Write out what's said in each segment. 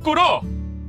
바꿔라!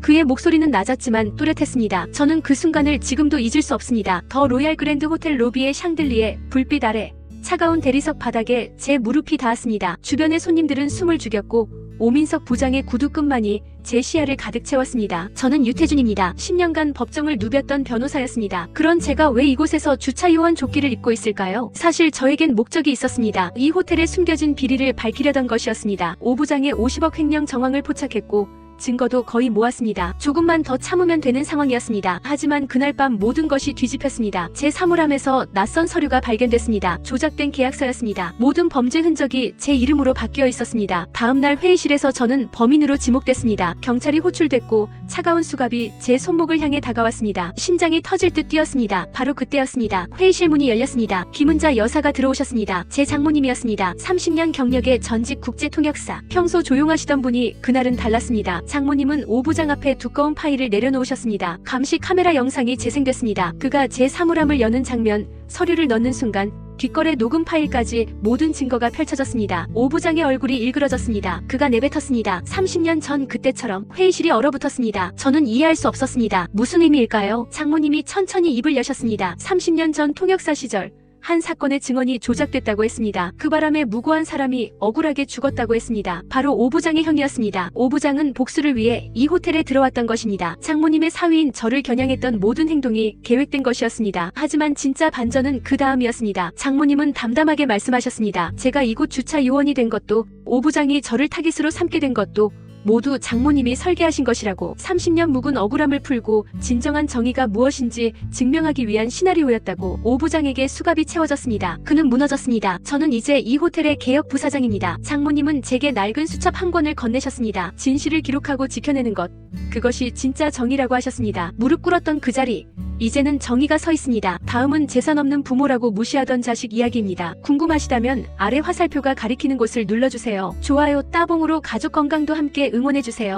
그의 목소리는 낮았지만 또렷했습니다. 저는 그 순간을 지금도 잊을 수 없습니다. 더 로얄 그랜드 호텔 로비의 샹들리에 불빛 아래 차가운 대리석 바닥에 제 무릎이 닿았습니다. 주변의 손님들은 숨을 죽였고 오민석 부장의 구두끈만이 제 시야를 가득 채웠습니다. 저는 유태준입니다. 10년간 법정을 누볐던 변호사였습니다. 그런 제가 왜 이곳에서 주차 요원 조끼를 입고 있을까요? 사실 저에겐 목적이 있었습니다. 이 호텔에 숨겨진 비리를 밝히려던 것이었습니다. 오 부장의 50억 횡령 정황을 포착했고 증거도 거의 모았습니다. 조금만 더 참으면 되는 상황이었습니다. 하지만 그날 밤 모든 것이 뒤집혔습니다. 제 사물함에서 낯선 서류가 발견됐습니다. 조작된 계약서였습니다. 모든 범죄 흔적이 제 이름으로 바뀌어 있었습니다. 다음날 회의실에서 저는 범인으로 지목됐습니다. 경찰이 호출됐고 차가운 수갑이 제 손목을 향해 다가왔습니다. 심장이 터질 듯 뛰었습니다. 바로 그때였습니다. 회의실 문이 열렸습니다. 김은자 여사가 들어오셨습니다. 제 장모님이었습니다. 30년 경력의 전직 국제통역사. 평소 조용하시던 분이 그날은 달랐습니다. 장모님은 오부장 앞에 두꺼운 파일을 내려놓으셨습니다. 감시 카메라 영상이 재생됐습니다. 그가 제 사물함을 여는 장면, 서류를 넣는 순간 뒷거래 녹음 파일까지 모든 증거가 펼쳐졌습니다. 오부장의 얼굴이 일그러졌습니다. 그가 내뱉었습니다. 30년 전 그때처럼 회의실이 얼어붙었습니다. 저는 이해할 수 없었습니다. 무슨 의미일까요? 장모님이 천천히 입을 여셨습니다. 30년 전 통역사 시절 한 사건의 증언이 조작됐다고 했습니다. 그 바람에 무고한 사람이 억울하게 죽었다고 했습니다. 바로 오 부장의 형이었습니다. 오 부장은 복수를 위해 이 호텔에 들어왔던 것입니다. 장모님의 사위인 저를 겨냥했던 모든 행동이 계획된 것이었습니다. 하지만 진짜 반전은 그 다음이었습니다. 장모님은 담담하게 말씀하셨습니다. 제가 이곳 주차 요원이 된 것도 오 부장이 저를 타깃으로 삼게 된 것도 모두 장모님이 설계하신 것이라고 30년 묵은 억울함을 풀고 진정한 정의가 무엇인지 증명하기 위한 시나리오였다고 오 부장에게 수갑이 채워졌습니다. 그는 무너졌습니다. 저는 이제 이 호텔의 개혁 부사장입니다. 장모님은 제게 낡은 수첩 한 권을 건네셨습니다. 진실을 기록하고 지켜내는 것. 그것이 진짜 정의라고 하셨습니다. 무릎 꿇었던 그 자리. 이제는 정의가 서 있습니다. 다음은 재산 없는 부모라고 무시하던 자식 이야기입니다. 궁금하시다면 아래 화살표가 가리키는 곳을 눌러주세요. 좋아요 따봉으로 가족 건강도 함께 응원해주세요.